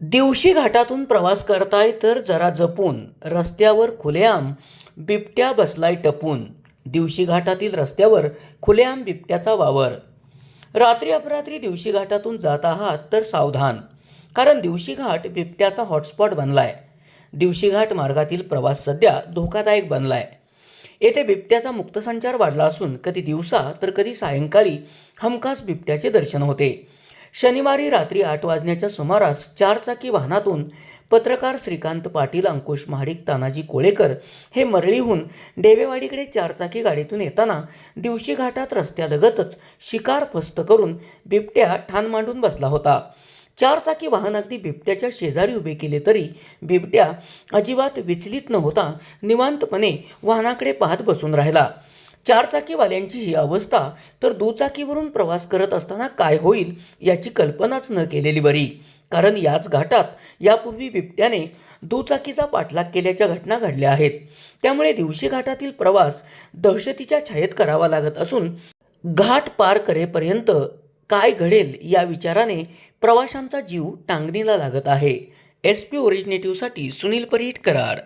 दिवशी घाटातून प्रवास करताय तर जरा जपून रस्त्यावर खुलेआम बिबट्या बसलाय टपून. दिवशी घाटातील रस्त्यावर खुलेआम बिबट्याचा वावर. रात्री अपरात्री दिवशी घाटातून जात आहात तर सावधान कारण दिवशी घाट बिबट्याचा हॉटस्पॉट बनलाय. दिवशी घाट मार्गातील प्रवास सध्या धोकादायक बनलाय. येथे बिबट्याचा मुक्तसंचार वाढला असून कधी दिवसा तर कधी सायंकाळी हमखास बिबट्याचे दर्शन होते. शनिवारी रात्री आठ वाजण्याच्या सुमारास चारचाकी वाहनातून पत्रकार श्रीकांत पाटील अंकुश महाडिक तानाजी कोळेकर हे मरळीहून डेवेवाडीकडे चारचाकी गाडीतून येताना दिवशी घाटात रस्त्यालगतच शिकार फस्त करून बिबट्या ठाण मांडून बसला होता. चारचाकी वाहन अगदी बिबट्याच्या शेजारी उभे केले तरी बिबट्या अजिबात विचलित न होता निवांतपणे वाहनाकडे पाहत बसून राहिला. चारचाकीवाल्यांची ही अवस्था तर दुचाकीवरून प्रवास करत असताना काय होईल याची कल्पनाच न केलेली बरी. कारण याच घाटात यापूर्वी बिबट्याने दुचाकीचा पाठलाग केल्याच्या घटना घडल्या आहेत. त्यामुळे दिवशी घाटातील प्रवास दहशतीच्या छायेत करावा लागत असून घाट पार करेपर्यंत काय घडेल या विचाराने प्रवाशांचा जीव टांगणीला लागत आहे. एस पी ओरिजिनेटिव्हसाठी सुनील परीट कराड.